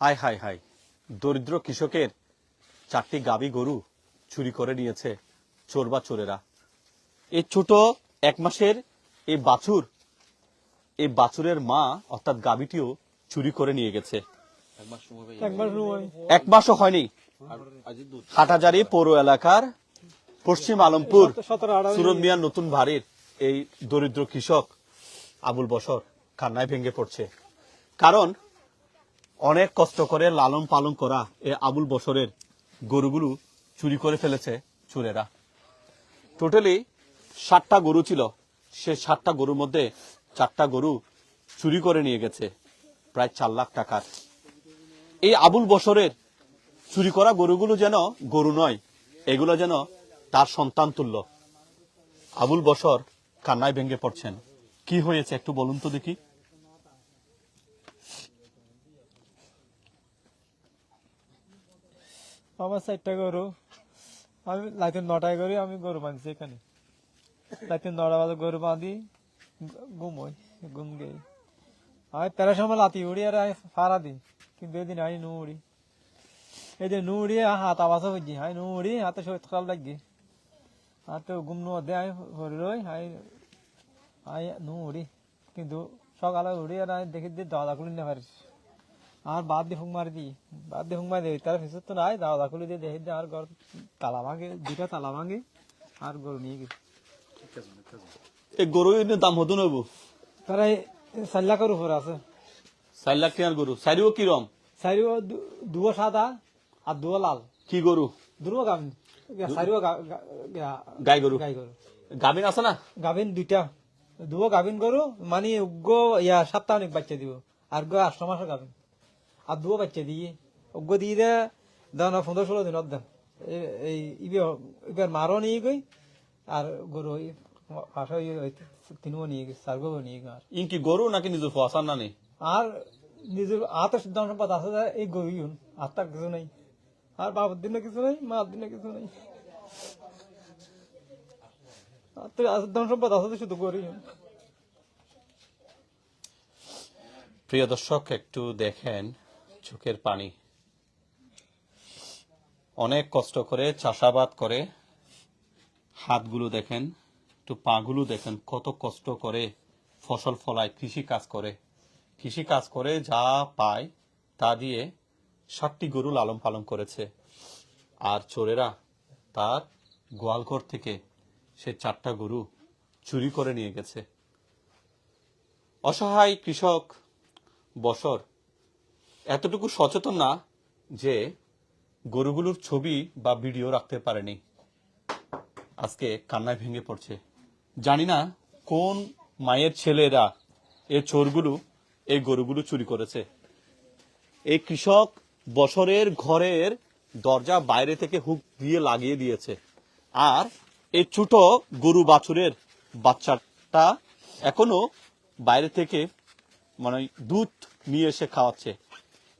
হায় হায় হায় দরিদ্র কৃষকের চারটি গাবি গরু চুরি করে নিয়েছে চোর বা চোরেরা। এই ছোট এক মাসের এই বাছুর এই বাছুরের মা অর্থাৎ গাবিটিও চুরি করে নিয়ে গেছে। এক মাসও হয়নি। হাটাজারি পৌর এলাকার পশ্চিম আলমপুর সতেরো আঠারো সুরত মিয়ার নতুন বাড়ির এই দরিদ্র কৃষক আবুল বসর কান্নায় ভেঙে পড়ছে। কারণ অনেক কষ্ট করে লালন পালন করা এ আবুল বসরের গরুগুলো চুরি করে ফেলেছে চোরেরা। টোটালি ষাটটা গরু ছিল। সে ষাটটা গরুর মধ্যে চারটা গরু চুরি করে নিয়ে গেছে, প্রায় চার লাখ টাকার। এই আবুল বসরের চুরি করা গরুগুলো যেন গরু নয়, এগুলো যেন তার সন্তান তুল্য। আবুল বসর কান্নায় ভেঙে পড়ছেন। কি হয়েছে একটু বলুন তো দেখি। আমার চারটা গরু আমি রাতে নটায় করি আমি গরু বাঁধছি এখানে রাতে নটা বাজে গরু বাঁধি ঘুমোই ঘুম গেই আমি তেরো সময় লাতি উড়ি আর আমি ফাড়া দিই কিন্তু এদিন আমি নু উড়ি যে নু উড়ি হাত আবাসা হইছি আমি নু উড়ি হাতে শরীর খারাপ লাগি। হাতে ঘুম নু দে আমি হরি রই আমি আমি নু উড়ি কিন্তু সকালে উড়ি আর আমি দেখি দিয়ে দাদা খুলি না পারিস আর বাদ দিয়ে হুক মারি দিই। বাদ দিয়ে হুক মারি দিই। তার পিছর তো নাই। দাওয়া খুলে দিয়ে দেখি দিয়ে আর ঘর তালা ভাঙে দুইটা তালা ভাঙে। আর গরু নিয়ে গেছে। এই গরু দাম হতো নবু তারা চার লাখের উপর আছে। চার লাখ টাকার গরু। চারিও কিরম চারিও দুয়ো সাদা আর দুয়ো লাল। কি গরু? দুটো গাভিন। চারিও গাই গরু। গাই গরু। গাভিন আছে না? গাভিন দুইটা। দুয়ো গাভিন গরু। মানে উগ্র ইয়া সাপ্তাহিক বাচ্চা দিব। আর গো আষ্ট মাসের গাভিন। আর দুয়ো বাচ্চা দিয়ে। উগ্র দিয়ে দে দেন পনেরো ষোলো দেন এই- এই এবার মারও নিয়ে গই আর গরু পাশে তিনও নিয়ে গেছে চার গরু নিয়ে গেছে আর। ইন কি গরু নাকি নিজের ফসান না নেই আর নিজের হাতের সিদ্ধান্ত সম্পদ আছে এই গরু ইউন আর তার কিছু নাই। আর বাবার দিনে কিছু নাই মার দিনে কিছু নাই। সিদ্ধান্ত সম্পদ আছে শুধু গরু ইউন। প্রিয় দর্শক একটু দেখেন চোখের পানি। অনেক কষ্ট করে, চাষাবাদ করে, হাতগুলো দেখেন, একটু পাগুলো দেখেন, কত কষ্ট করে ফসল ফলায় কৃষি কাজ করে। কৃষি কাজ করে যা পায়, তা দিয়ে ষাটটি গরু লালন পালন করেছে। আর চোরেরা তার গোয়ালঘর থেকে সে চারটা গরু চুরি করে নিয়ে গেছে। অসহায় কৃষক বছর এতটুকু সচেতন না যে গরুগুলোর ছবি বা ভিডিও রাখতে পারেনি। আজকে কান্নায় ভেঙে পড়ছে। জানি না কোন মায়ের ছেলেরা এ চোরগুলো এই গরুগুলো চুরি করেছে। এই কৃষক বছরের ঘরের দরজা বাইরে থেকে হুক দিয়ে লাগিয়ে দিয়েছে। আর এই ছোট গরু বাছুরের বাচ্চাটা এখনও বাইরে থেকে মানে দুধ নিয়ে এসে খাওয়াচ্ছে।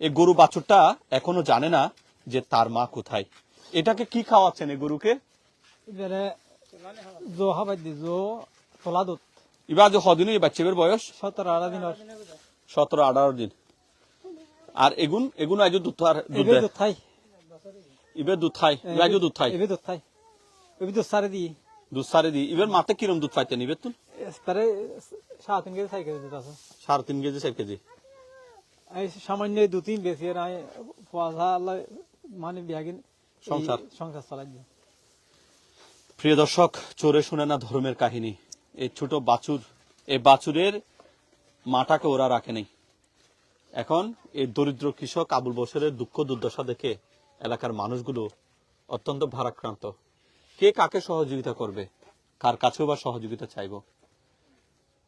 এই গরু বাছুরটা এখনও জানে না যে তার মা কোথায়। এটাকে কি খাওয়াচ্ছেন এই গরুকে? জো হাবাই দি জো তোলা দুধ। এবার যে হদিনই এই বাচ্চাদের বয়স? সতেরো দিন সতেরো আঠারো দিন। আর এগুন এগুন আজ দুধ আর দুধ খাই। এবার দুধ খাই দুধ খাই দুধ খাই। দুধ সারে দিই। দুধ সারে দি এবার মাতে কিরম দুধ পাইতেন? তুন সাড়ে তিন কেজি দুধ আছে। সাড়ে তিন কেজি চার কেজি সামান্য দু তিন বেশি মানে বিয়াগিন সংসার। সংসার চালাই প্রিয় দর্শক চোরে শুনে না ধর্মের কাহিনী। এই ছোট বাছুর এই বাছুরের মাটাকে ওরা রাখে নেই। এখন এই দরিদ্র কৃষক আবুল বসরের দুঃখ দুর্দশা দেখে এলাকার মানুষগুলো অত্যন্ত ভারাক্রান্ত। কে কাকে সহযোগিতা করবে? কার কাছেও বা সহযোগিতা চাইব?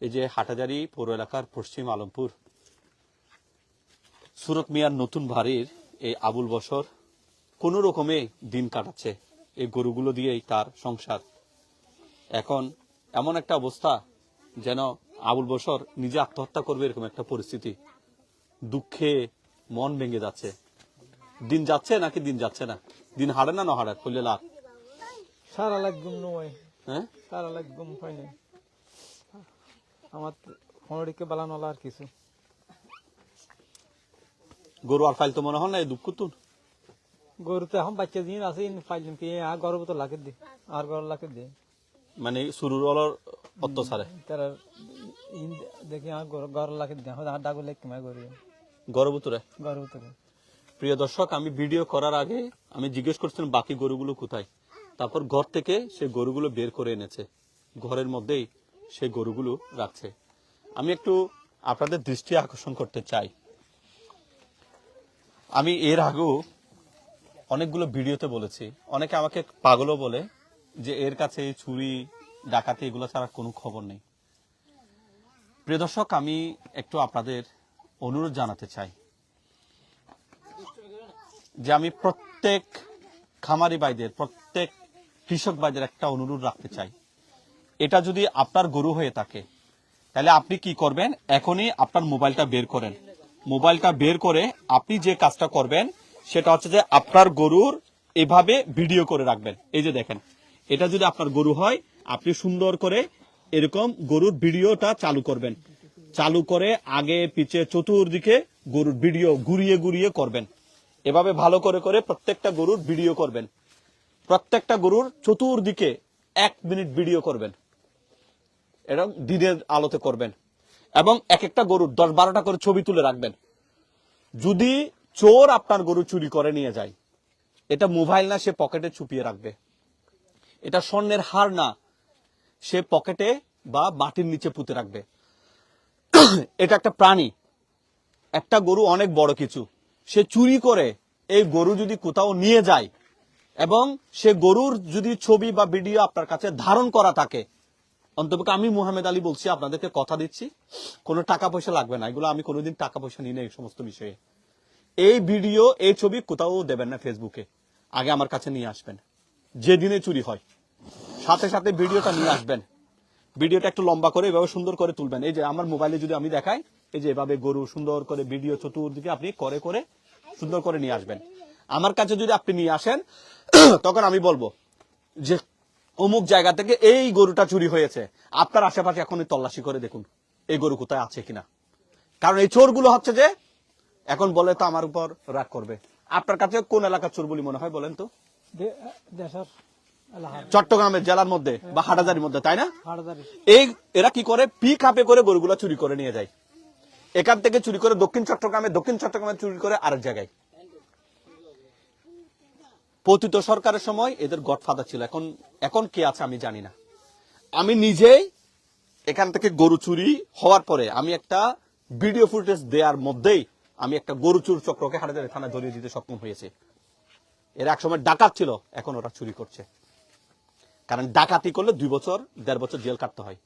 এই যে হাটাজারি পৌর এলাকার পশ্চিম আলমপুর সুরত মিয়ার নতুন বাড়ির এই আবুল বসর কোন রকমে দিন কাটাচ্ছে এই গরুগুলো দিয়েই তার সংসার। এখন এমন একটা অবস্থা যেন আবুল বসর নিজে আত্মহত্যা করবে এরকম একটা পরিস্থিতি। দুঃখে মন ভেঙে যাচ্ছে। দিন যাচ্ছে নাকি দিন যাচ্ছে না? দিন হারে না না হারে করলে লাভ। সারা লাখ গুম নয়। হ্যাঁ? সারা লাখ গুম হয় নাই। আমার ফোনটিকে বালানো আর কিছু। গরু আর ফাইল তো মনে হয় না এই দুঃখ তুন গরু তো এখন বাচ্চা দিন আছে ফাইল কি আর গরু তো লাখে দি আর গরু লাখে দি। মানে শুরুর অলর অত্যাচারে তারা ইন দেখি আর গরু গরু লাখে দি আর ডাগু লেখ কিমা গরু। গর্ভতুরে গরু তো প্রিয় দর্শক আমি ভিডিও করার আগে আমি জিজ্ঞেস করছিলাম বাকি গরুগুলো কোথায়। তারপর ঘর থেকে সে গরুগুলো বের করে এনেছে। ঘরের মধ্যেই সে গরুগুলো রাখছে। আমি একটু আপনাদের দৃষ্টি আকর্ষণ করতে চাই। আমি এর আগেও অনেকগুলো ভিডিওতে বলেছি। অনেকে আমাকে পাগলও বলে যে এর কাছে চুরি ডাকাতি এগুলো ছাড়া কোনো খবর নেই। প্রিয় দর্শক, আমি একটু আপনাদের অনুরোধ জানাতে চাই যে আমি প্রত্যেক খামারি ভাইদের, প্রত্যেক কৃষক ভাইদের একটা অনুরোধ রাখতে চাই। এটা যদি আপনার গরু হয়ে থাকে, তাহলে আপনি কি করবেন? এখনই আপনার মোবাইলটা বের করেন। মোবাইলটা বের করে আপনি যে কাজটা করবেন, সেটা হচ্ছে যে আপনার গরুর এভাবে ভিডিও করে রাখবেন। এই যে দেখেন, এটা যদি আপনার গরু হয়, আপনি সুন্দর করে এরকম গরুর ভিডিওটা চালু করবেন। চালু করে আগে, পিছে, চতুর্দিকে গরুর ভিডিও ঘুরিয়ে ঘুরিয়ে করবেন। এভাবে ভালো করে করে প্রত্যেকটা গরুর ভিডিও করবেন। প্রত্যেকটা গরুর চতুর্দিকে এক মিনিট ভিডিও করবেন। এটা দিনের আলোতে করবেন। এবং এক একটা গরুর দশ বারোটা করে ছবি তুলে রাখবেন। যদি চোর আপনার গরু চুরি করে নিয়ে যায়, এটা মোবাইল না, সে পকেটে ছুপিয়ে রাখবে। এটা স্বর্ণের হার না, সে পকেটে বা মাটির নিচে পুঁতে রাখবে। এটা একটা প্রাণী। একটা গরু অনেক বড় কিছু। সে চুরি করে এই গরু যদি কোথাও নিয়ে যায় এবং সে গরুর যদি ছবি বা ভিডিও আপনার কাছে ধারণ করা থাকে অন্তপক্ষে আমি মুহাম্মদ আলী বলছি, আপনাদেরকে কথা দিচ্ছি। কোনো টাকা পয়সা লাগবে না। এগুলো আমি কোনোদিন টাকা পয়সা নিই না এই সমস্ত বিষয়ে। এই ভিডিও, এই ছবি কোথাও দেবেন না ফেসবুকে। আগে আমার কাছে নিয়ে আসবেন। যেদিনে চুরি হয়, সাথে সাথে ভিডিওটা নিয়ে আসবেন। ভিডিওটা একটু লম্বা করে, এভাবে সুন্দর করে তুলবেন। এই যে আমার মোবাইলে যদি আমি দেখাই, এই যে এভাবে গরু সুন্দর করে ভিডিও চতুর্দিকে আপনি করে করে সুন্দর করে নিয়ে আসবেন। আমার কাছে যদি আপনি নিয়ে আসেন, তখন আমি বলব যে অমুক জায়গা থেকে এই গরুটা চুরি হয়েছে। আপনার আশেপাশে এখনই তল্লাশি করে দেখুন এই গরু কোথায় আছে কিনা। কারণ এই চোরগুলো হচ্ছে যে এখন বলে তো আমার উপর রাগ করবে। আপনার কাছে কোন এলাকার চোর বলি মনে হয় বলেন তো? চট্টগ্রামের জেলার মধ্যে বা হাটাজারির মধ্যে তাই না? এই এরা কি করে? পিক আপে করে গরুগুলো চুরি করে নিয়ে যায়। এখান থেকে চুরি করে দক্ষিণ চট্টগ্রামে দক্ষিণ চট্টগ্রামে চুরি করে আরেক জায়গায়। পতিত সরকারের সময় এদের গডফাদার ছিল। এখন এখন কে আছে আমি জানি না। আমি নিজেই এখান থেকে গরু চুরি হওয়ার পরে আমি একটা ভিডিও ফুটেজ দেওয়ার মধ্যেই আমি একটা গরু চুর চক্রকে হাটাজারি থানায় ধরিয়ে দিতে সক্ষম হয়েছে। এরা একসময় ডাকাত ছিল এখন ওরা চুরি করছে। কারণ ডাকাতি করলে দুই বছর দেড় বছর জেল কাটতে হয়।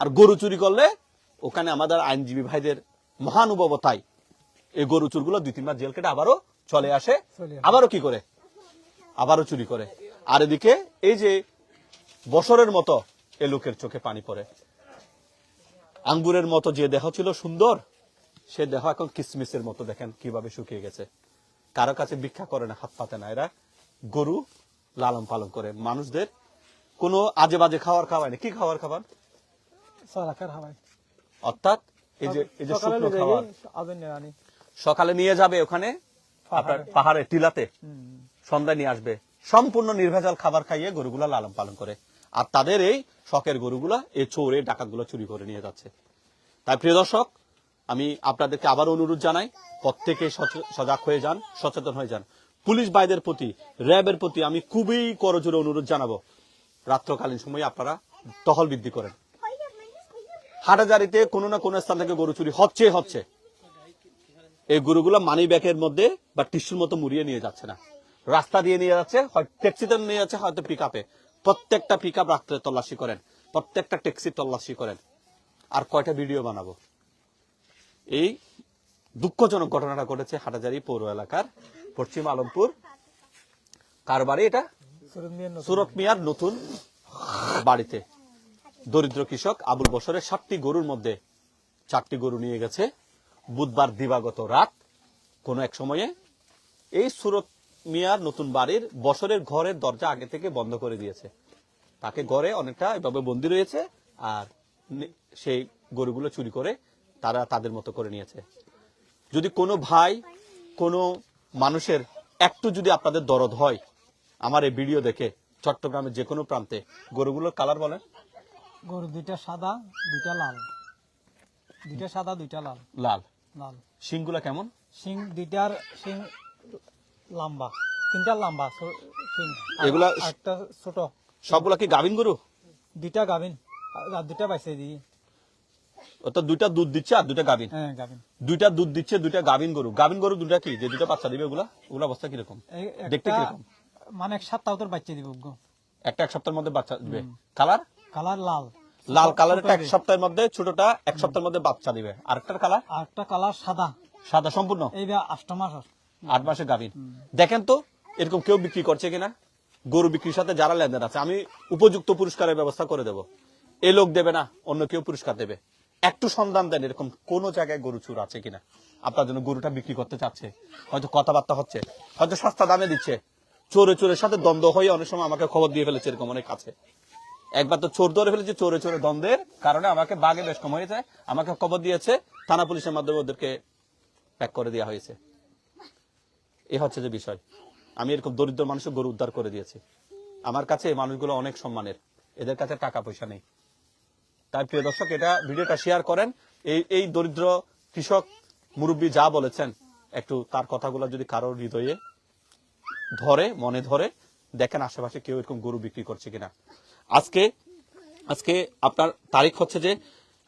আর গরু চুরি করলে ওখানে আমাদের আইনজীবী ভাইদের মহানুভবতায় এই গরু চুরগুলো দুই তিনবার জেল কেটে আবারও চলে আসে। আবারও কি করে? আবারও চুরি করে। আর এদিকে এই যে বছরের মতো এ লোকের চোখে পানি পড়ে। আঙ্গুরের মতো যে দেহ ছিল সুন্দর সে দেহ এখন কিসমিসের মতো। দেখেন কীভাবে শুকিয়ে গেছে। কারও কাছে ভিক্ষা করে না হাত পাতে না। এরা গরু লালন পালন করে। মানুষদের কোনো আজে বাজে খাবার খাওয়ায় না। কি খাওয়ার খাবার? অর্থাৎ এই যে এই যে সকালে শুকনো খাবার সকালে নিয়ে যাবে ওখানে পাহাড়ে। টিলাতে। সন্ধ্যায় নিয়ে আসবে। সম্পূর্ণ নির্ভেজাল খাবার খাইয়ে গরুগুলা লালন পালন করে। আর তাদের এই শখের গরুগুলা, এই চোরে ডাকাতগুলো চুরি করে নিয়ে যাচ্ছে। তাই প্রিয় দর্শক, আমি আপনাদেরকে আবার অনুরোধ জানাই, প্রত্যেকে সজাগ হয়ে যান, সচেতন হয়ে যান। পুলিশ ভাইদের প্রতি, র্যাবের প্রতি আমি খুবই করজোরে অনুরোধ জানাব। রাত্রকালীন সময়ে আপনারা টহল বৃদ্ধি করেন। হাটাজারিতে কোনো না কোনো স্থান থেকে গরু চুরি হচ্ছে হচ্ছে। এই গরুগুলো মানি ব্যাগের মধ্যে বা টিস্যুর মতো মুড়িয়ে নিয়ে যাচ্ছে না। রাস্তা দিয়ে নিয়ে যাচ্ছে হয় ট্যাক্সিতে নিয়ে যাচ্ছে হয়তো পিক আপে প্রত্যেকটা পিক আপ রাত্রে তল্লাশি করেন। প্রত্যেকটা ট্যাক্সি তল্লাশি করেন। আর কয়টা ভিডিও বানাবো? এই দুঃখজনক ঘটনাটা ঘটেছে হাটাজারি পৌর এলাকার পশ্চিম আলমপুর। কার বাড়ি এটা? সুরত মিয়ার নতুন। সুরত মিয়ার নতুন বাড়িতে। দরিদ্র কৃষক আবুল বসরের সাতটি গরুর মধ্যে চারটি গরু নিয়ে গেছে। বুধবার দিবাগত রাত কোন এক সময়ে এই সুরত মিয়ার নতুন বাড়ির বছরের ঘরের দরজা আগে থেকে বন্ধ করে দিয়েছে। তাকে ঘরে অনেকটা এভাবে বন্দি রয়েছে আর সেই গরুগুলো চুরি করে তারা তাদের মতো করে নিয়েছে। যদি কোনো ভাই কোনো মানুষের একটু যদি আপনাদের দরদ হয় আমার এই ভিডিও দেখে চট্টগ্রামের যে কোনো প্রান্তে গরুগুলোর কালার বলেন। গরু দুইটা সাদা দুইটা লাল। দুইটা সাদা দুইটা লাল। লাল। লাল। শিংগুলা কেমন? শিং দুইটার শিং লম্বা তিনটা লম্বা এগুলা- একটা ছোট। সবগুলা কি গাভিন গরু? দুইটা গাভিন আর দুইটা বাইসে দিই। অর্থাৎ দুইটা দুধ দিচ্ছে আর দুইটা গাভিন? হ্যাঁ গাভিন। দুইটা দুধ দিচ্ছে দুইটা গাভিন গরু। গাভিন গরু দুইটা কি? যে দুইটা বাচ্চা দিবে ওগুলা? ওগুলা অবস্থা কীরকম? এই দেখতে একটা কীরকম? মানে এক সপ্তাহ তোর বাচ্চা দিবে একটা এক সপ্তাহের মধ্যে বাচ্চা দিবে। কালার? কালার লাল। লাল কালারটা এক সপ্তাহের মধ্যে ছোটটা এক সপ্তাহের মধ্যে বাচ্চা দিবে। আরেকটার কালার? আর একটা কালার সাদা। সাদা সম্পূর্ণ? এই আষ্ট মাস। আট মাসে গাভিন দেখেন তো এরকম কেউ বিক্রি করছে কিনা? গরু বিক্রির সাথে যারা লেনদেন আছে আমি উপযুক্ত পুরস্কারের ব্যবস্থা করে দেব। এ লোক দেবে না অন্য কেউ পুরস্কার দেবে। একটু সন্ধান দেন এরকম কোন জায়গায় গরু চুর আছে কিনা। আপনার জন্য গরুটা বিক্রি করতে চাচ্ছে হয়তো কথাবার্তা হচ্ছে হয়তো সস্তা দামে দিচ্ছে। চোরে চোরের সাথে দ্বন্দ্ব হয়ে অনেক সময় আমাকে খবর দিয়ে ফেলেছে এরকম অনেক আছে একবার তো চোর ধরে ফেলেছে চোরে চোরে দ্বন্দ্বের কারণে আমাকে বাঘে বেশ কম হয়েছে আমাকে খবর দিয়েছে থানা পুলিশের মাধ্যমে ওদেরকে প্যাক করে দেওয়া হয়েছে। এ হচ্ছে যে বিষয়। আমি এরকম দরিদ্র মানুষের গরু উদ্ধার করে দিয়েছি। আমার কাছে মানুষগুলো অনেক সম্মানের। এদের কাছে টাকা পয়সা নেই। তাই প্রিয় দর্শক, এটা ভিডিওটা শেয়ার করেন। এই এই দরিদ্র কৃষক মুরব্বী যা বলেছেন, একটু তার কথাগুলো যদি কারোর হৃদয়ে ধরে, মনে ধরে, দেখেন আশেপাশে কেউ এরকম গরু বিক্রি করছে কিনা। আজকে আজকে আপনার তারিখ হচ্ছে যে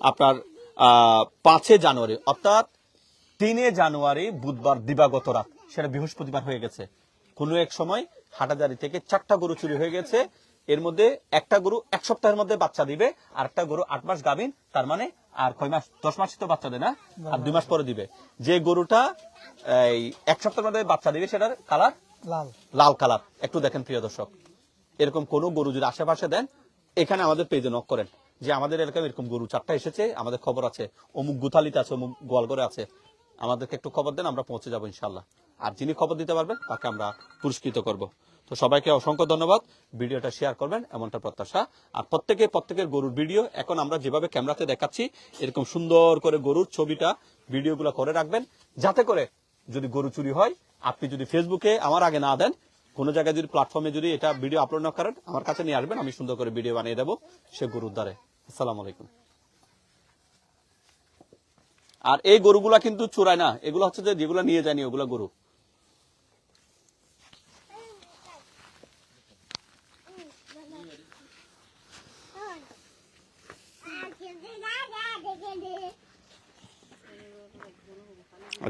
আপনার পাঁচে জানুয়ারি, অর্থাৎ তিনে জানুয়ারি বুধবার দিবাগত রাত। সেটা বৃহস্পতিবার হয়ে গেছে। কোনো এক সময় হাটাজারি থেকে চারটা গরু চুরি হয়ে গেছে। এর মধ্যে একটা গরু এক সপ্তাহের মধ্যে বাচ্চা দিবে আর একটা গরু আট মাস গাভিন তার মানে আর কয় মাস দশ মাস তো বাচ্চা দেয় না আর দুই মাস পরে দিবে। যে গরুটা এই এক সপ্তাহের মধ্যে বাচ্চা দিবে সেটার কালার লাল। লাল কালার। একটু দেখেন প্রিয় দর্শক এরকম কোন গরু যদি আশেপাশে দেন এখানে আমাদের পেজে নক করেন যে আমাদের এলাকায় এরকম গরু চারটা এসেছে আমাদের খবর আছে অমুক গুথালিতে আছে অমুক গোয়ালঘরে আছে আমাদেরকে একটু খবর দেন আমরা পৌঁছে যাব ইনশাল্লাহ আর যিনি খবর দিতে পারবেন, তাকে আমরা পুরস্কৃত করব। তো সবাইকে অসংখ্য ধন্যবাদ। ভিডিওটা শেয়ার করবেন, এমনটা প্রত্যাশা। আর প্রত্যেকে, প্রত্যেকের গরুর ভিডিও, এখন আমরা যেভাবে ক্যামেরাতে দেখাচ্ছি, এরকম সুন্দর করে গরুর ছবিটা, ভিডিওগুলো করে রাখবেন। যাতে করে যদি গরু চুরি হয়, আপনি যদি ফেসবুকে আমার আগে না দেন, কোনো জায়গায় যদি প্ল্যাটফর্মে যদি এটা ভিডিও আপলোড না করেন, আমার কাছে নিয়ে আসবেন, আমি সুন্দর করে ভিডিও বানিয়ে দেবো সে গরুর দ্বারে। আসসালামু আলাইকুম। আর এই গরুগুলা কিন্তু চোরায় না, এগুলো হচ্ছে যে যেগুলো নিয়ে যায়নি, ওগুলো গরু।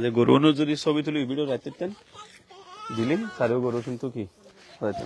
আজ গরু যদি ছবি তুলি ভিডিও রাখতেন দিলেন তারেও গরু কিন্তু কি? হয়তো